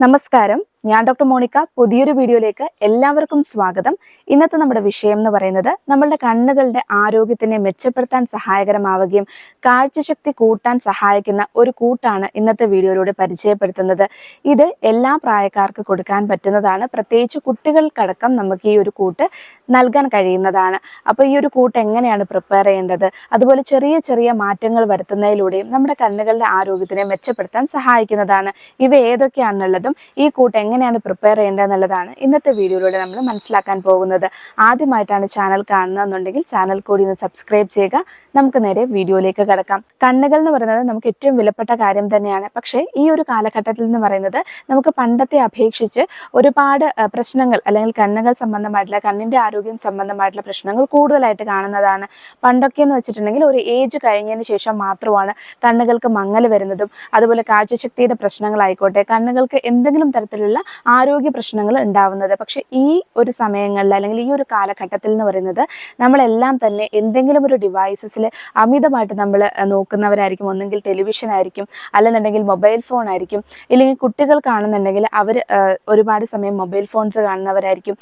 നമസ്കാരം. ഞാൻ doctor Monica പുതിയൊരു വീഡിയോയിലേക്ക് എല്ലാവർക്കും സ്വാഗതം. ഇന്നത്തെ നമ്മുടെ വിഷയം എന്ന് പറയുന്നത് നമ്മളുടെ കണ്ണുകളുടെ ആരോഗ്യത്തിനെ മെച്ചപ്പെടുത്താൻ സഹായകരമാവുകയും കാഴ്ചശക്തി കൂട്ടാൻ സഹായിക്കുന്ന ഒരു കൂട്ടാണ് ഇന്നത്തെ വീഡിയോയിലൂടെ പരിചയപ്പെടുത്തുന്നത്. ഇത് എല്ലാ പ്രായക്കാർക്ക് കൊടുക്കാൻ പറ്റുന്നതാണ്. പ്രത്യേകിച്ച് കുട്ടികൾക്കടക്കം നമുക്ക് ഈ ഒരു കൂട്ട് നൽകാൻ കഴിയുന്നതാണ്. അപ്പോൾ ഈ ഒരു കൂട്ട് എങ്ങനെയാണ് പ്രിപ്പയർ ചെയ്യേണ്ടത്? അതുപോലെ ചെറിയ ചെറിയ മാറ്റങ്ങൾ വരുത്തുന്നതിലൂടെയും നമ്മുടെ കണ്ണുകളുടെ ആരോഗ്യത്തിനെ മെച്ചപ്പെടുത്താൻ സഹായിക്കുന്നതാണ്. ഇവ ഏതൊക്കെയാണെന്നുള്ളതും ഈ കൂട്ട് എങ്ങനെയാണ് പ്രിപ്പയർ ചെയ്യേണ്ടത് എന്നുള്ളതാണ് ഇന്നത്തെ വീഡിയോയിലൂടെ നമ്മൾ മനസ്സിലാക്കാൻ പോകുന്നത്. ആദ്യമായിട്ടാണ് ചാനൽ കാണുന്നതെന്നുണ്ടെങ്കിൽ ചാനൽ കൂടി ഒന്ന് സബ്സ്ക്രൈബ് ചെയ്യുക. നമുക്ക് നേരെ വീഡിയോയിലേക്ക് കിടക്കാം. കണ്ണുകൾ എന്ന് പറയുന്നത് നമുക്ക് ഏറ്റവും വിലപ്പെട്ട കാര്യം തന്നെയാണ്. പക്ഷേ ഈ ഒരു കാലഘട്ടത്തിൽ എന്ന് പറയുന്നത് നമുക്ക് പണ്ടത്തെ അപേക്ഷിച്ച് ഒരുപാട് പ്രശ്നങ്ങൾ അല്ലെങ്കിൽ കണ്ണുകൾ സംബന്ധമായിട്ടുള്ള കണ്ണിന്റെ ആരോഗ്യം സംബന്ധമായിട്ടുള്ള പ്രശ്നങ്ങൾ കൂടുതലായിട്ട് കാണുന്നതാണ്. പണ്ടൊക്കെ എന്ന് വെച്ചിട്ടുണ്ടെങ്കിൽ ഒരു ഏജ് കഴിഞ്ഞതിന് ശേഷം മാത്രമാണ് കണ്ണുകൾക്ക് മങ്ങൽ വരുന്നതും അതുപോലെ കാഴ്ചശക്തിയുടെ പ്രശ്നങ്ങളായിക്കോട്ടെ കണ്ണുകൾക്ക് എന്തെങ്കിലും തരത്തിലുള്ള ആരോഗ്യ പ്രശ്നങ്ങൾ ഉണ്ടാവുന്നത്. പക്ഷേ ഈ ഒരു സമയങ്ങളിൽ അല്ലെങ്കിൽ ഈ ഒരു കാലഘട്ടത്തിൽ എന്ന് പറയുന്നത് നമ്മളെല്ലാം തന്നെ എന്തെങ്കിലും ഒരു ഡിവൈസസിൽ അമിതമായിട്ട് നമ്മൾ നോക്കുന്നവരായിരിക്കും. ഒന്നെങ്കിൽ ടെലിവിഷൻ ആയിരിക്കും അല്ലെന്നുണ്ടെങ്കിൽ മൊബൈൽ ഫോൺ ആയിരിക്കും ഇല്ലെങ്കിൽ കുട്ടികൾ കാണുന്നുണ്ടെങ്കിൽ അവർ ഒരുപാട് സമയം മൊബൈൽ ഫോൺസ് കാണുന്നവരായിരിക്കും.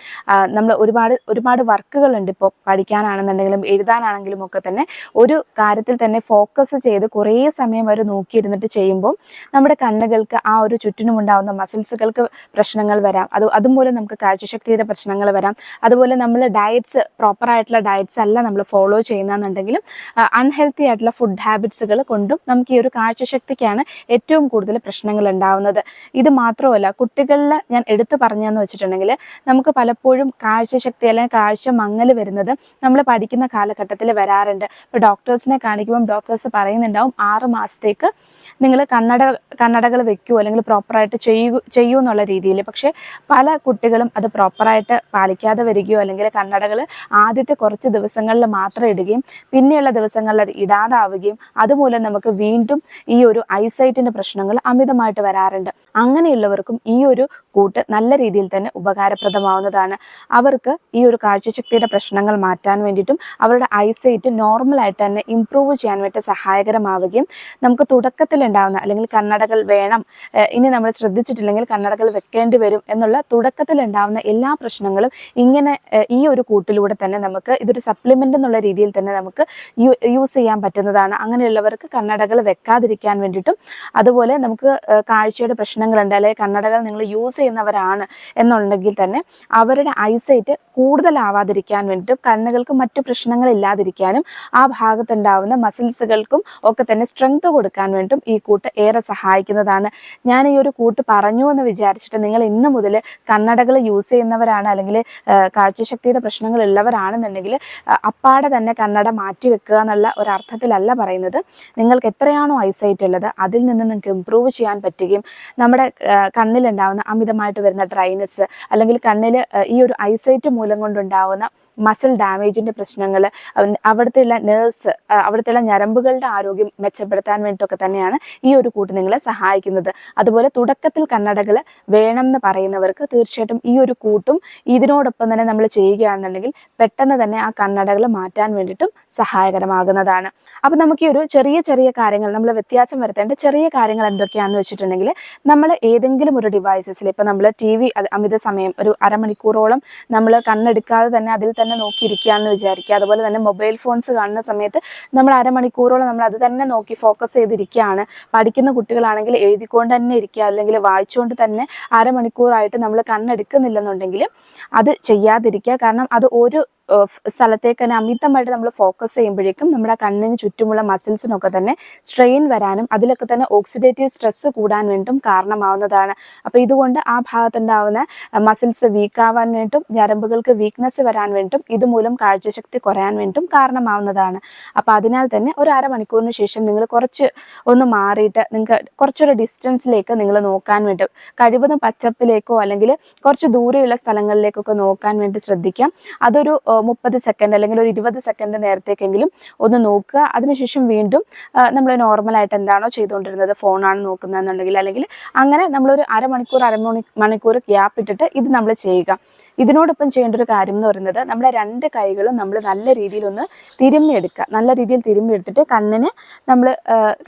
നമ്മൾ ഒരുപാട് ഒരുപാട് വർക്കുകൾ ഉണ്ട് ഇപ്പോൾ പഠിക്കാനാണെന്നുണ്ടെങ്കിലും എഴുതാനാണെങ്കിലും ഒക്കെ തന്നെ ഒരു കാര്യത്തിൽ തന്നെ ഫോക്കസ് ചെയ്ത് കുറേ സമയം അവർ നോക്കിയിരുന്നിട്ട് ചെയ്യുമ്പോൾ നമ്മുടെ കണ്ണുകൾക്ക് ആ ഒരു ചുറ്റിനുമുണ്ടാവുന്ന മസിൽസുകൾക്ക് പ്രശ്നങ്ങൾ വരാം. അത് അതുമൂലം നമുക്ക് കാഴ്ചശക്തിയുടെ പ്രശ്നങ്ങൾ വരാം. അതുപോലെ നമ്മൾ ഡയറ്റ്സ് പ്രോപ്പർ ആയിട്ടുള്ള ഡയറ്റ്സ് അല്ല നമ്മൾ ഫോളോ ചെയ്യുന്നതെന്നുണ്ടെങ്കിലും അൺഹെൽത്തി ആയിട്ടുള്ള ഫുഡ് ഹാബിറ്റ്സുകൾ കൊണ്ടും നമുക്ക് ഈ ഒരു കാഴ്ചശക്തിക്കാണ് ഏറ്റവും കൂടുതൽ പ്രശ്നങ്ങൾ ഉണ്ടാവുന്നത്. ഇത് മാത്രമല്ല കുട്ടികളിൽ ഞാൻ എടുത്തു പറഞ്ഞതെന്ന് വെച്ചിട്ടുണ്ടെങ്കിൽ നമുക്ക് പലപ്പോഴും കാഴ്ചശക്തി അല്ലെങ്കിൽ കാഴ്ച മങ്ങൽ വരുന്നത് നമ്മൾ പഠിക്കുന്ന കാലഘട്ടത്തിൽ വരാറുണ്ട്. ഇപ്പോൾ ഡോക്ടേഴ്സിനെ കാണിക്കുമ്പം ഡോക്ടേഴ്സ് പറയുന്നുണ്ടാവും ആറ് മാസത്തേക്ക് നിങ്ങൾ കണ്ണട കണ്ണടകൾ വെക്കുമോ അല്ലെങ്കിൽ പ്രോപ്പറായിട്ട് ചെയ്യൂ ചെയ്യൂ എന്നുള്ള രീതിയിൽ. പക്ഷേ പല കുട്ടികളും അത് പ്രോപ്പറായിട്ട് പാലിക്കാതെ വരികയോ അല്ലെങ്കിൽ കണ്ണടകൾ ആദ്യത്തെ കുറച്ച് ദിവസങ്ങളിൽ മാത്രം ഇടുകയും പിന്നെയുള്ള ദിവസങ്ങളിൽ അത് ഇടാതാവുകയും അതുമൂലം നമുക്ക് വീണ്ടും ഈ ഒരു ഐസൈറ്റിന്റെ പ്രശ്നങ്ങൾ അമിതമായിട്ട് വരാറുണ്ട്. അങ്ങനെയുള്ളവർക്കും ഈ ഒരു കൂട്ട് നല്ല രീതിയിൽ തന്നെ ഉപകാരപ്രദമാവുന്നതാണ്. അവർക്ക് ഈ ഒരു കാഴ്ചശക്തിയുടെ പ്രശ്നങ്ങൾ മാറ്റാൻ വേണ്ടിയിട്ടും അവരുടെ ഐസൈറ്റ് നോർമലായിട്ട് തന്നെ ഇമ്പ്രൂവ് ചെയ്യാൻ വേണ്ടി സഹായകരമാവുകയും നമുക്ക് തുടക്കത്തിലുണ്ടാവുന്ന അല്ലെങ്കിൽ കണ്ണടകൾ വേണം ഇനി നമ്മൾ ശ്രദ്ധിച്ചിട്ടില്ലെങ്കിൽ കണ്ണടകൾ വെക്കേണ്ടി വരും എന്നുള്ള തുടക്കത്തിൽ ഉണ്ടാവുന്ന എല്ലാ പ്രശ്നങ്ങളും ഇങ്ങനെ ഈ ഒരു കൂട്ടിലൂടെ തന്നെ നമുക്ക് ഇതൊരു സപ്ലിമെന്റ് എന്നുള്ള രീതിയിൽ തന്നെ നമുക്ക് യൂസ് ചെയ്യാൻ പറ്റുന്നതാണ്. അങ്ങനെയുള്ളവർക്ക് കണ്ണടകൾ വെക്കാതിരിക്കാൻ വേണ്ടിയിട്ടും അതുപോലെ നമുക്ക് കാഴ്ചയുടെ പ്രശ്നങ്ങളുണ്ട് അല്ലെങ്കിൽ കണ്ണടകൾ നിങ്ങൾ യൂസ് ചെയ്യുന്നവരാണ് എന്നുണ്ടെങ്കിൽ തന്നെ അവരുടെ ഐസൈറ്റ് കൂടുതലാവാതിരിക്കാൻ വേണ്ടിയിട്ടും കണ്ണുകൾക്ക് മറ്റു പ്രശ്നങ്ങൾ ഇല്ലാതിരിക്കാനും ആ ഭാഗത്തുണ്ടാവുന്ന മസിൽസുകൾക്കും ഒക്കെ തന്നെ സ്ട്രെങ്ത് കൊടുക്കാൻ വേണ്ടിയിട്ടും ഈ കൂട്ട് ഏറെ സഹായിക്കുന്നതാണ്. ഞാൻ ഈ ഒരു കൂട്ട് പറഞ്ഞു എന്ന് വിചാരിച്ചിട്ട് നിങ്ങൾ ഇന്ന് മുതൽ കണ്ണടകൾ യൂസ് ചെയ്യുന്നവരാണ് അല്ലെങ്കിൽ കാഴ്ചശക്തിയുടെ പ്രശ്നങ്ങൾ ഉള്ളവരാണെന്നുണ്ടെങ്കിൽ അപ്പാടെ തന്നെ കണ്ണട മാറ്റി വെക്കുക എന്നുള്ള ഒരു അർത്ഥത്തിലല്ല പറയുന്നത്. നിങ്ങൾക്ക് എത്രയാണോ ഐസൈറ്റ് ഉള്ളത് അതിൽ നിന്ന് നിങ്ങൾക്ക് ഇമ്പ്രൂവ് ചെയ്യാൻ പറ്റുകയും നമ്മുടെ കണ്ണിലുണ്ടാവുന്ന അമിതമായിട്ട് വരുന്ന ഡ്രൈനസ് അല്ലെങ്കിൽ കണ്ണിൽ ഈ ഒരു ഐസൈറ്റ് മൂലം കൊണ്ടുണ്ടാവുന്ന മസിൽ ഡാമേജിന്റെ പ്രശ്നങ്ങൾ അവിടുത്തെയുള്ള നേഴ്സ് അവിടുത്തെയുള്ള ഞരമ്പുകളുടെ ആരോഗ്യം മെച്ചപ്പെടുത്താൻ വേണ്ടിയിട്ടൊക്കെ തന്നെയാണ് ഈ ഒരു കൂട്ട് നിങ്ങളെ സഹായിക്കുന്നത്. അതുപോലെ തുടക്കത്തിൽ കണ്ണടകൾ വേണം എന്ന് പറയുന്നവർക്ക് തീർച്ചയായിട്ടും ഈ ഒരു കൂട്ടും ഇതിനോടൊപ്പം തന്നെ നമ്മൾ ചെയ്യുകയാണെന്നുണ്ടെങ്കിൽ പെട്ടെന്ന് തന്നെ ആ കണ്ണടകൾ മാറ്റാൻ വേണ്ടിയിട്ടും സഹായകരമാകുന്നതാണ്. അപ്പോൾ നമുക്ക് ഈ ഒരു ചെറിയ ചെറിയ കാര്യങ്ങൾ നമ്മൾ വ്യത്യാസം വരുത്തേണ്ട ചെറിയ കാര്യങ്ങൾ എന്തൊക്കെയാണെന്ന് വെച്ചിട്ടുണ്ടെങ്കിൽ നമ്മൾ ഏതെങ്കിലും ഒരു ഡിവൈസസിൽ ഇപ്പം നമ്മൾ ടി വി അമിത സമയം ഒരു അരമണിക്കൂറോളം നമ്മൾ കണ്ണെടുക്കാതെ തന്നെ അതിൽ തന്നെ നോക്കിയിരിക്കുകയാണെന്ന് വിചാരിക്കുക. അതുപോലെ തന്നെ മൊബൈൽ ഫോൺസ് കാണുന്ന സമയത്ത് നമ്മൾ അരമണിക്കൂറോളം നമ്മൾ അത് തന്നെ നോക്കി ഫോക്കസ് ചെയ്തിരിക്കുകയാണ്. പഠിക്കുന്ന കുട്ടികളാണെങ്കിൽ എഴുതിക്കൊണ്ട് തന്നെ ഇരിക്കുക. അല്ലെങ്കിൽ വായിച്ചുകൊണ്ട് തന്നെ അരമണിക്കൂറായിട്ട് നമ്മൾ കണ്ണെടുക്കുന്നില്ലെന്നുണ്ടെങ്കിൽ അത് ചെയ്യാതിരിക്കുക. കാരണം അത് ഒരു സ്ഥലത്തേക്ക് തന്നെ അമിതമായിട്ട് നമ്മൾ ഫോക്കസ് ചെയ്യുമ്പോഴേക്കും നമ്മുടെ കണ്ണിന് ചുറ്റുമുള്ള മസിൽസിനൊക്കെ തന്നെ സ്ട്രെയിൻ വരാനും അതിലൊക്കെ തന്നെ ഓക്സിഡേറ്റീവ് സ്ട്രെസ് കൂടാൻ വേണ്ടും കാരണമാവുന്നതാണ്. അപ്പോൾ ഇതുകൊണ്ട് ആ ഭാഗത്തുണ്ടാവുന്ന മസിൽസ് വീക്കാവാൻ വേണ്ടിയിട്ടും ഞരമ്പുകൾക്ക് വീക്ക്നെസ് വരാൻ വേണ്ടും ഇതുമൂലം കാഴ്ചശക്തി കുറയാൻ വേണ്ടും കാരണമാവുന്നതാണ്. അപ്പോൾ അതിനാൽ തന്നെ ഒരു അരമണിക്കൂറിന് ശേഷം നിങ്ങൾ കുറച്ച് ഒന്ന് മാറിയിട്ട് നിങ്ങൾക്ക് കുറച്ചൊരു ഡിസ്റ്റൻസിലേക്ക് നിങ്ങൾ നോക്കാൻ വേണ്ടും കഴിവതും പച്ചപ്പിലേക്കോ അല്ലെങ്കിൽ കുറച്ച് ദൂരെയുള്ള സ്ഥലങ്ങളിലേക്കൊക്കെ നോക്കാൻ വേണ്ടി ശ്രദ്ധിക്കാം. അതൊരു മുപ്പത് സെക്കൻഡ് അല്ലെങ്കിൽ ഒരു ഇരുപത് സെക്കൻഡ് നേരത്തേക്കെങ്കിലും ഒന്ന് നോക്കുക. അതിനുശേഷം വീണ്ടും നമ്മൾ നോർമലായിട്ട് എന്താണോ ചെയ്തുകൊണ്ടിരുന്നത് ഫോണാണ് നോക്കുന്നതെന്നുണ്ടെങ്കിൽ അല്ലെങ്കിൽ അങ്ങനെ നമ്മളൊരു അരമണിക്കൂർ അരമണി മണിക്കൂർ ഗ്യാപ്പ് ഇട്ടിട്ട് ഇത് നമ്മൾ ചെയ്യുക. ഇതിനോടൊപ്പം ചെയ്യേണ്ട ഒരു കാര്യം എന്ന് പറയുന്നത് നമ്മുടെ രണ്ട് കൈകളും നമ്മൾ നല്ല രീതിയിൽ ഒന്ന് തിരുമ്മിയെടുക്കുക നല്ല രീതിയിൽ തിരുമ്മിയെടുത്തിട്ട് കണ്ണിന് നമ്മൾ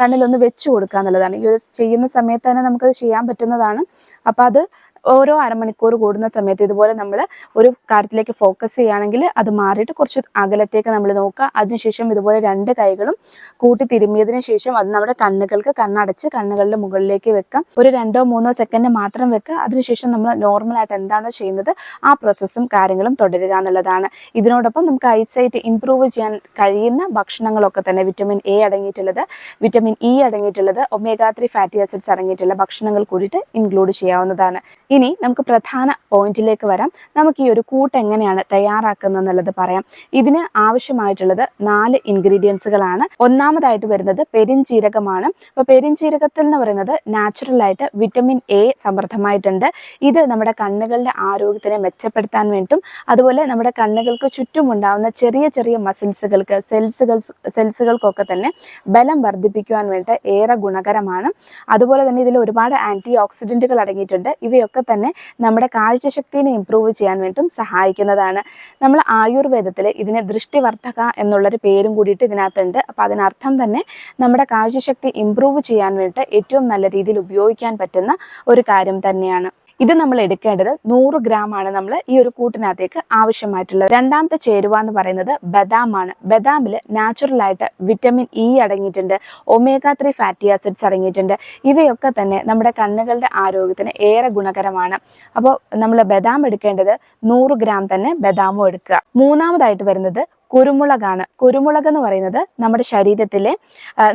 കണ്ണിലൊന്ന് വെച്ച് കൊടുക്കുക എന്നുള്ളതാണ്. ഈ ഒരു ചെയ്യുന്ന സമയത്ത് തന്നെ നമുക്കത് ചെയ്യാൻ പറ്റുന്നതാണ്. അപ്പോൾ അത് ഓരോ അരമണിക്കൂർ കൂടുന്ന സമയത്ത് ഇതുപോലെ നമ്മൾ ഒരു കാര്യത്തിലേക്ക് ഫോക്കസ് ചെയ്യുകയാണെങ്കിൽ അത് മാറിയിട്ട് കുറച്ച് അകലത്തേക്ക് നമ്മൾ നോക്കുക. അതിനുശേഷം ഇതുപോലെ രണ്ട് കൈകളും കൂട്ടി തിരുമ്മിയതിന് ശേഷം അത് നമ്മുടെ കണ്ണുകൾക്ക് കണ്ണടച്ച് കണ്ണുകളുടെ മുകളിലേക്ക് വെക്കാം ഒരു രണ്ടോ മൂന്നോ സെക്കൻഡ് മാത്രം വെക്കുക. അതിനുശേഷം നമ്മൾ നോർമലായിട്ട് എന്താണോ ചെയ്യുന്നത് ആ പ്രോസസ്സും കാര്യങ്ങളും തുടരുക എന്നുള്ളതാണ്. ഇതിനോടൊപ്പം നമുക്ക് ഐസൈറ്റ് ഇംപ്രൂവ് ചെയ്യാൻ കഴിയുന്ന ഭക്ഷണങ്ങളൊക്കെ തന്നെ വിറ്റമിൻ എ അടങ്ങിയിട്ടുള്ളത് വിറ്റമിൻ ഇ അടങ്ങിയിട്ടുള്ളത് ഒമേഗ ത്രീ ഫാറ്റി ആസിഡ്സ് അടങ്ങിയിട്ടുള്ള ഭക്ഷണങ്ങൾ കൂടിയിട്ട് ഇൻക്ലൂഡ് ചെയ്യാവുന്നതാണ്. ഇനി നമുക്ക് പ്രധാന പോയിന്റിലേക്ക് വരാം. നമുക്ക് ഈ ഒരു കൂട്ട് എങ്ങനെയാണ് തയ്യാറാക്കുന്നത് എന്നുള്ളത് പറയാം. ഇതിന് ആവശ്യമായിട്ടുള്ളത് നാല് ഇൻഗ്രീഡിയൻസുകളാണ്. ഒന്നാമതായിട്ട് വരുന്നത് പെരിഞ്ചീരകമാണ്. അപ്പോൾ പെരിഞ്ചീരകത്തിൽ എന്ന് പറയുന്നത് നാച്ചുറൽ ആയിട്ട് വിറ്റമിൻ എ സമൃദ്ധമായിട്ടുണ്ട്. ഇത് നമ്മുടെ കണ്ണുകളുടെ ആരോഗ്യത്തിനെ മെച്ചപ്പെടുത്താൻ വേണ്ടും അതുപോലെ നമ്മുടെ കണ്ണുകൾക്ക് ചുറ്റുമുണ്ടാവുന്ന ചെറിയ ചെറിയ മസിൽസുകൾക്ക് സെൽസുകൾ സെൽസുകൾക്കൊക്കെ തന്നെ ബലം വർദ്ധിപ്പിക്കുവാൻ വേണ്ടിയിട്ട് ഏറെ ഗുണകരമാണ്. അതുപോലെ തന്നെ ഇതിൽ ഒരുപാട് ആന്റി ഓക്സിഡന്റുകൾ അടങ്ങിയിട്ടുണ്ട്. ഇവയൊക്കെ തന്നെ നമ്മുടെ കാഴ്ചശക്തിനെ ഇമ്പ്രൂവ് ചെയ്യാൻ വേണ്ടിയും സഹായിക്കുന്നതാണ്. നമ്മൾ ആയുർവേദത്തിൽ ഇതിന് ദൃഷ്ടിവർദ്ധക എന്നുള്ളൊരു പേരും കൂടിയിട്ട് ഇതിനകത്തുണ്ട്. അപ്പോൾ അതിനർത്ഥം തന്നെ നമ്മുടെ കാഴ്ചശക്തി ഇമ്പ്രൂവ് ചെയ്യാൻ വേണ്ടിയിട്ട് ഏറ്റവും നല്ല രീതിയിൽ ഉപയോഗിക്കാൻ പറ്റുന്ന ഒരു കാര്യം തന്നെയാണ്. ഇത് നമ്മൾ എടുക്കേണ്ടത് നൂറ് ഗ്രാം ആണ് നമ്മൾ ഈ ഒരു കൂട്ടിനകത്തേക്ക് ആവശ്യമായിട്ടുള്ളത്. രണ്ടാമത്തെ ചേരുവ എന്ന് പറയുന്നത് ബദാം ആണ് ബദാമിൽ നാച്ചുറൽ ആയിട്ട് വിറ്റമിൻ ഇ അടങ്ങിയിട്ടുണ്ട് ഒമേഗ ത്രീ ഫാറ്റി ആസിഡ്സ് അടങ്ങിയിട്ടുണ്ട്. ഇവയൊക്കെ തന്നെ നമ്മുടെ കണ്ണുകളുടെ ആരോഗ്യത്തിന് ഏറെ ഗുണകരമാണ്. അപ്പോൾ നമ്മൾ ബദാം എടുക്കേണ്ടത് നൂറ് ഗ്രാം തന്നെ ബദാമും എടുക്കുക. മൂന്നാമതായിട്ട് വരുന്നത് കുരുമുളകാണ്. കുരുമുളക് എന്ന് പറയുന്നത് നമ്മുടെ ശരീരത്തിലെ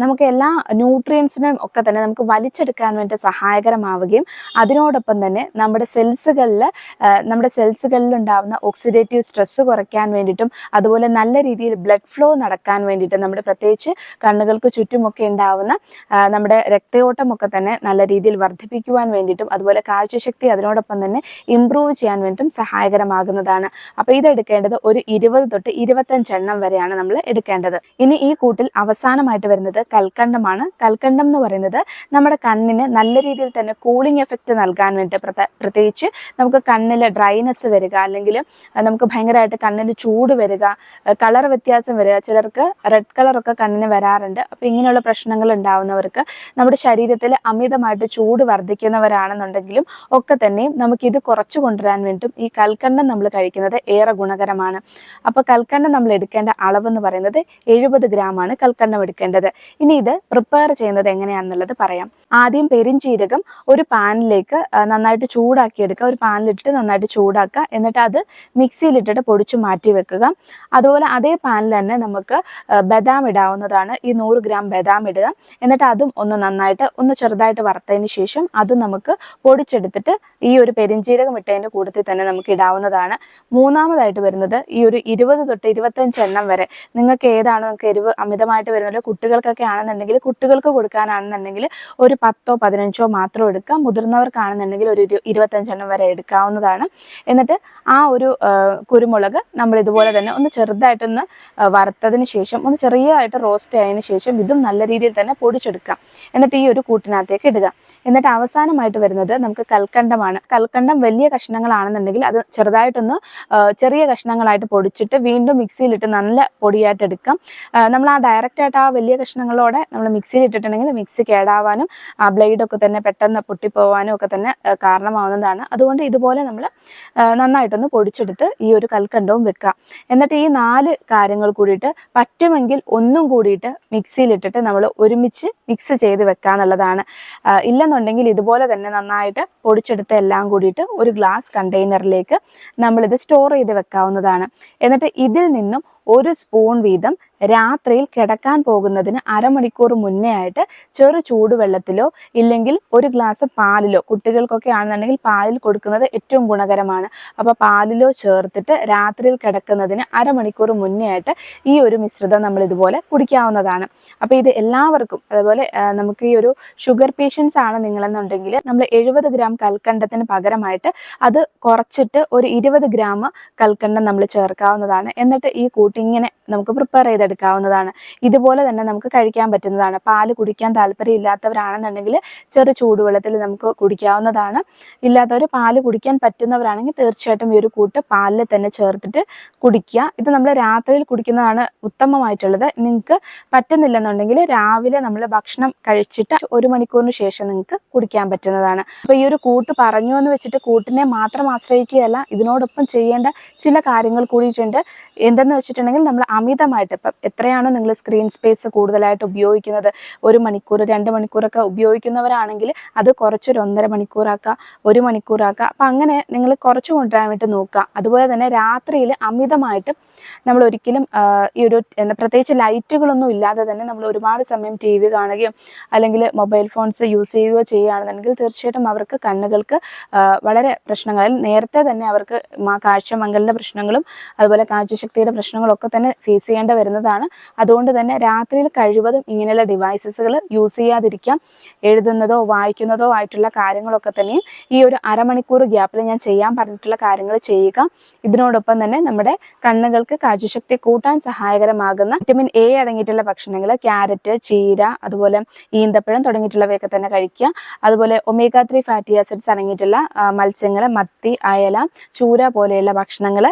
നമുക്ക് എല്ലാ ന്യൂട്രിയൻസിനും ഒക്കെ തന്നെ നമുക്ക് വലിച്ചെടുക്കാൻ വേണ്ടി സഹായകരമാവുകയും അതിനോടൊപ്പം തന്നെ നമ്മുടെ സെൽസുകളിൽ നമ്മുടെ സെൽസുകളിൽ ഉണ്ടാകുന്ന ഓക്സിഡേറ്റീവ് സ്ട്രെസ്സ് കുറയ്ക്കാൻ വേണ്ടിയിട്ടും അതുപോലെ നല്ല രീതിയിൽ ബ്ലഡ് ഫ്ലോ നടക്കാൻ വേണ്ടിയിട്ട് നമ്മുടെ പ്രത്യേകിച്ച് കണ്ണുകൾക്ക് ചുറ്റുമൊക്കെ ഉണ്ടാവുന്ന നമ്മുടെ രക്തയോട്ടമൊക്കെ തന്നെ നല്ല രീതിയിൽ വർദ്ധിപ്പിക്കുവാൻ വേണ്ടിയിട്ടും അതുപോലെ കാഴ്ചശക്തി അതിനോടൊപ്പം തന്നെ ഇമ്പ്രൂവ് ചെയ്യാൻ വേണ്ടിയിട്ടും സഹായകരമാകുന്നതാണ്. അപ്പോൾ ഇതെടുക്കേണ്ടത് ഒരു ഇരുപത് തൊട്ട് ഇരുപത്തഞ്ചെണ്ണം വരെയാണ് നമ്മൾ എടുക്കേണ്ടത്. ഇനി ഈ കൂട്ടിൽ അവസാനമായിട്ട് വരുന്നത് കൽക്കണ്ടമാണ്. കൽക്കണ്ടം എന്ന് പറയുന്നത് നമ്മുടെ കണ്ണിന് നല്ല രീതിയിൽ തന്നെ കൂളിംഗ് എഫക്റ്റ് നൽകാൻ വേണ്ടി പ്രത്യേകിച്ച് നമുക്ക് കണ്ണിൽ ഡ്രൈനെസ് വരിക അല്ലെങ്കിൽ നമുക്ക് ഭയങ്കരമായിട്ട് കണ്ണിന് ചൂട് വരിക കളർ വ്യത്യാസം വരിക ചിലർക്ക് റെഡ് കളറൊക്കെ കണ്ണിന് വരാറുണ്ട്. അപ്പോൾ ഇങ്ങനെയുള്ള പ്രശ്നങ്ങൾ ഉണ്ടാവുന്നവർക്ക് നമ്മുടെ ശരീരത്തിൽ അമിതമായിട്ട് ചൂട് വർദ്ധിക്കുന്നവരാണെന്നുണ്ടെങ്കിലും ഒക്കെ തന്നെയും നമുക്കിത് കുറച്ചു കൊണ്ടുവരാൻ വേണ്ടിയിട്ടും ഈ കൽക്കണ്ടം നമ്മൾ കഴിക്കുന്നത് ഏറെ ഗുണകരമാണ്. അപ്പോൾ കൽക്കണ്ടം നമ്മൾ എടുക്കേണ്ട അളവ് എന്ന് പറയുന്നത് എഴുപത് ഗ്രാമാണ് കൽക്കണ്ടം എടുക്കേണ്ടത്. ഇനി ഇത് പ്രിപ്പയർ ചെയ്യുന്നത് എങ്ങനെയാണെന്നുള്ളത് പറയാം. ആദ്യം പെരിഞ്ചീരകം ഒരു പാനിലേക്ക് നന്നായിട്ട് ചൂടാക്കി എടുക്കുക ഒരു പാനിലിട്ടിട്ട് നന്നായിട്ട് ചൂടാക്കുക. എന്നിട്ട് അത് മിക്സിയിലിട്ടിട്ട് പൊടിച്ച് മാറ്റി വെക്കുക. അതുപോലെ അതേ പാനിൽ തന്നെ നമുക്ക് ബദാം ഇടാവുന്നതാണ്. ഈ നൂറ് ഗ്രാം ബദാം ഇടുക. എന്നിട്ട് അതും ഒന്ന് നന്നായിട്ട് ഒന്ന് ചെറുതായിട്ട് വറുത്തതിന് ശേഷം അതും നമുക്ക് പൊടിച്ചെടുത്തിട്ട് ഈ ഒരു പെരിഞ്ചീരകം ഇട്ടതിന്റെ കൂട്ടത്തിൽ തന്നെ നമുക്ക് ഇടാവുന്നതാണ്. മൂന്നാമതായിട്ട് വരുന്നത് ഈ ഒരു ഇരുപത് തൊട്ട് ഇരുപത്തഞ്ച് എണ്ണം വരെ. നിങ്ങൾക്ക് ഏതാണോ നിങ്ങൾക്ക് എരിവ് അമിതമായിട്ട് വരുന്നത് കുട്ടികൾക്കൊക്കെ ആണെന്നുണ്ടെങ്കിൽ കുട്ടികൾക്ക് കൊടുക്കാനാണെന്നുണ്ടെങ്കിൽ ഒരു പത്തോ പതിനഞ്ചോ മാത്രം എടുക്കാം. മുതിർന്നവർക്കാണെന്നുണ്ടെങ്കിൽ ഒരു ഇരു- ഇരുപത്തഞ്ചെണ്ണം വരെ എടുക്കാവുന്നതാണ്. എന്നിട്ട് ആ ഒരു കുരുമുളക് നമ്മൾ ഇതുപോലെ തന്നെ ഒന്ന് ചെറുതായിട്ടൊന്ന് വറുത്തതിന് ശേഷം ഒന്ന് ചെറിയതായിട്ട് റോസ്റ്റ് ആയതിനു ശേഷം ഇതും നല്ല രീതിയിൽ തന്നെ പൊടിച്ചെടുക്കാം. എന്നിട്ട് ഈ ഒരു കൂട്ടിനകത്തേക്ക് ഇടുക. എന്നിട്ട് അവസാനമായിട്ട് വരുന്നത് നമുക്ക് കൽക്കണ്ടമാണ്. കൽക്കണ്ടം വലിയ കഷ്ണങ്ങളാണെന്നുണ്ടെങ്കിൽ അത് ചെറുതായിട്ടൊന്ന് ചെറിയ കഷ്ണങ്ങളായിട്ട് പൊടിച്ചിട്ട് വീണ്ടും മിക്സിയിലിട്ട് നല്ല പൊടിയായിട്ട് എടുക്കാം. നമ്മൾ ആ ഡയറക്റ്റ് ആയിട്ട് ആ വലിയ കഷ്ണങ്ങളോടെ നമ്മൾ മിക്സിയിൽ ഇട്ടിട്ടുണ്ടെങ്കിൽ മിക്സി കേടാവാനും ആ ബ്ലേഡൊക്കെ തന്നെ പെട്ടെന്ന് പൊട്ടിപ്പോവാനും ഒക്കെ തന്നെ കാരണമാവുന്നതാണ്. അതുകൊണ്ട് ഇതുപോലെ നമ്മൾ നന്നായിട്ടൊന്ന് പൊടിച്ചെടുത്ത് ഈ ഒരു കൽക്കണ്ടവും വെക്കുക. എന്നിട്ട് ഈ നാല് കാര്യങ്ങൾ കൂടിയിട്ട് പറ്റുമെങ്കിൽ ഒന്നും കൂടിയിട്ട് മിക്സിയിലിട്ടിട്ട് നമ്മൾ ഒരുമിച്ച് മിക്സ് ചെയ്ത് വെക്കുക എന്നുള്ളതാണ്. ഇല്ലെന്നുണ്ടെങ്കിൽ ഇതുപോലെ തന്നെ നന്നായിട്ട് പൊടിച്ചെടുത്ത എല്ലാം കൂടിയിട്ട് ഒരു ഗ്ലാസ് കണ്ടെയ്നറിലേക്ക് നമ്മളിത് സ്റ്റോർ ചെയ്ത് വെക്കാവുന്നതാണ്. എന്നിട്ട് ഇതിൽ നിന്നും ഒരു സ്പൂൺ വീതം രാത്രിയിൽ കിടക്കാൻ പോകുന്നതിന് അരമണിക്കൂർ മുന്നേ ആയിട്ട് ചെറു ചൂടുവെള്ളത്തിലോ ഇല്ലെങ്കിൽ ഒരു ഗ്ലാസ് പാലിലോ കുട്ടികൾക്കൊക്കെ ആണെന്നുണ്ടെങ്കിൽ പാലിൽ കൊടുക്കുന്നത് ഏറ്റവും ഗുണകരമാണ്. അപ്പോൾ പാലിലോ ചേർത്തിട്ട് രാത്രിയിൽ കിടക്കുന്നതിന് അരമണിക്കൂർ മുന്നേ ആയിട്ട് ഈ ഒരു മിശ്രിതം നമ്മൾ ഇതുപോലെ കുടിക്കാവുന്നതാണ്. അപ്പോൾ ഇത് എല്ലാവർക്കും അതുപോലെ നമുക്ക് ഈ ഒരു ഷുഗർ പേഷ്യൻസ് ആണ് നിങ്ങളെന്നുണ്ടെങ്കിൽ നമ്മൾ എഴുപത് ഗ്രാം കൽക്കണ്ടത്തിന് പകരമായിട്ട് അത് കുറച്ചിട്ട് ഒരു ഇരുപത് ഗ്രാം കൽക്കണ്ടം നമ്മൾ ചേർക്കാവുന്നതാണ്. എന്നിട്ട് ഈ കൂട്ടി ഇങ്ങനെ നമുക്ക് പ്രിപ്പയർ ചെയ്തെടുക്കാവുന്നതാണ് ഇതുപോലെ തന്നെ നമുക്ക് കഴിക്കാൻ പറ്റുന്നതാണ്. പാൽ കുടിക്കാൻ താല്പര്യമില്ലാത്തവരാണെന്നുണ്ടെങ്കിൽ ചെറു ചൂടുവെള്ളത്തിൽ നമുക്ക് കുടിക്കാവുന്നതാണ്. ഇല്ലാത്തവർ പാൽ കുടിക്കാൻ പറ്റുന്നവരാണെങ്കിൽ തീർച്ചയായിട്ടും ഈ ഒരു കൂട്ട് പാലിൽ തന്നെ ചേർത്തിട്ട് കുടിക്കുക. ഇത് നമ്മൾ രാത്രിയിൽ കുടിക്കുന്നതാണ് ഉത്തമമായിട്ടുള്ളത്. നിങ്ങൾക്ക് പറ്റുന്നില്ലെന്നുണ്ടെങ്കിൽ രാവിലെ നമ്മൾ ഭക്ഷണം കഴിച്ചിട്ട് ഒരു മണിക്കൂറിന് ശേഷം നിങ്ങൾക്ക് കുടിക്കാൻ പറ്റുന്നതാണ്. അപ്പോൾ ഈ ഒരു കൂട്ട് പറഞ്ഞു എന്ന് വെച്ചിട്ട് കൂട്ടിനെ മാത്രം ആശ്രയിക്കുകയല്ല ഇതിനോടൊപ്പം ചെയ്യേണ്ട ചില കാര്യങ്ങൾ കൂടിയിട്ടുണ്ട്. എന്തെന്ന് വെച്ചിട്ടുണ്ടെങ്കിൽ നമ്മൾ അമിതമായിട്ട് ഇപ്പം എത്രയാണോ നിങ്ങൾ സ്ക്രീൻ സ്പേസ് കൂടുതലായിട്ട് ഉപയോഗിക്കുന്നത്? ഒരു മണിക്കൂർ രണ്ട് മണിക്കൂറൊക്കെ ഉപയോഗിക്കുന്നവരാണെങ്കിൽ അത് കുറച്ചൊരു ഒന്നര മണിക്കൂറാക്കുക ഒരു മണിക്കൂറാക്കുക അപ്പം അങ്ങനെ നിങ്ങൾ കുറച്ച് കൊണ്ടുവരാൻ വേണ്ടി നോക്കുക. അതുപോലെ തന്നെ രാത്രിയിൽ അമിതമായിട്ട് നമ്മൾ ഒരിക്കലും ഈ ഒരു എന്താ പ്രത്യേകിച്ച് ലൈറ്റുകളൊന്നും ഇല്ലാതെ തന്നെ നമ്മൾ ഒരുപാട് സമയം ടി വി കാണുകയോ അല്ലെങ്കിൽ മൊബൈൽ ഫോൺസ് യൂസ് ചെയ്യുകയോ ചെയ്യുകയാണെന്നുണ്ടെങ്കിൽ തീർച്ചയായിട്ടും അവർക്ക് കണ്ണുകൾക്ക് വളരെ പ്രശ്നങ്ങൾ നേരത്തെ തന്നെ അവർക്ക് കാഴ്ച കാഴ്ചമംഗലിന്റെ പ്രശ്നങ്ങളും അതുപോലെ കാഴ്ചശക്തിയുടെ പ്രശ്നങ്ങളൊക്കെ തന്നെ ഫേസ് ചെയ്യേണ്ടി വരുന്നതാണ്. അതുകൊണ്ട് തന്നെ രാത്രിയിൽ കഴിവതും ഇങ്ങനെയുള്ള ഡിവൈസസുകൾ യൂസ് ചെയ്യാതിരിക്കാം. എഴുതുന്നതോ വായിക്കുന്നതോ ആയിട്ടുള്ള കാര്യങ്ങളൊക്കെ തന്നെയും ഈ ഒരു അരമണിക്കൂർ ഗ്യാപ്പിൽ ഞാൻ ചെയ്യാൻ പറഞ്ഞിട്ടുള്ള കാര്യങ്ങൾ ചെയ്യുക. ഇതിനോടൊപ്പം തന്നെ നമ്മുടെ കണ്ണുകൾക്ക് കാഴ്ചശക്തി കൂട്ടാൻ സഹായകരമാകുന്ന വിറ്റമിൻ എ അടങ്ങിയിട്ടുള്ള ഭക്ഷണങ്ങൾ ക്യാരറ്റ് ചീര അതുപോലെ ഈന്തപ്പഴം തുടങ്ങിയിട്ടുള്ളവയൊക്കെ തന്നെ കഴിക്കുക. അതുപോലെ ഒമേഗ ത്രീ ഫാറ്റി ആസിഡ്സ് അടങ്ങിയിട്ടുള്ള മത്സ്യങ്ങൾ മത്തി അയല ചൂര പോലെയുള്ള ഭക്ഷണങ്ങൾ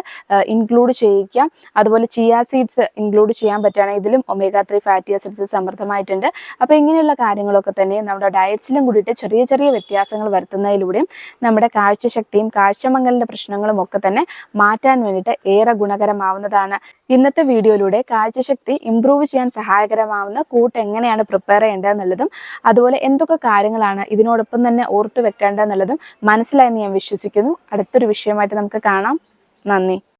ഇൻക്ലൂഡ് ചെയ്യിക്കുക അതുപോലെ ചിയ സീഡ്സ് ഇൻക്ലൂഡ് ചെയ്യാൻ പറ്റുകയാണെങ്കിൽ ഇതിലും ഒമേഗ ത്രീ ഫാറ്റി ആസിഡ്സ് സമൃദ്ധമായിട്ടുണ്ട്. അപ്പോൾ ഇങ്ങനെയുള്ള കാര്യങ്ങളൊക്കെ തന്നെ നമ്മുടെ ഡയറ്റ്സിലും കൂടിയിട്ട് ചെറിയ ചെറിയ വ്യത്യാസങ്ങൾ വരുത്തുന്നതിലൂടെയും നമ്മുടെ കാഴ്ചശക്തിയും കാഴ്ചമംഗലിന്റെ പ്രശ്നങ്ങളും ഒക്കെ തന്നെ മാറ്റാൻ വേണ്ടിയിട്ട് ഏറെ ഗുണകരമാവുന്നതാണ് ഇന്നത്തെ വീഡിയോയിലൂടെ കാഴ്ചശക്തി ഇംപ്രൂവ് ചെയ്യാൻ സഹായകരമാവുന്ന കൂട്ട് എങ്ങനെയാണ് പ്രിപ്പയർ ചെയ്യേണ്ടതെന്നുള്ളതും അതുപോലെ എന്തൊക്കെ കാര്യങ്ങളാണ് ഇതിനോടൊപ്പം തന്നെ ഓർത്തു വെക്കേണ്ടതെന്നുള്ളതും മനസ്സിലായെന്ന് ഞാൻ വിശ്വസിക്കുന്നു. അടുത്തൊരു വിഷയമായിട്ട് നമുക്ക് കാണാം. നന്ദി.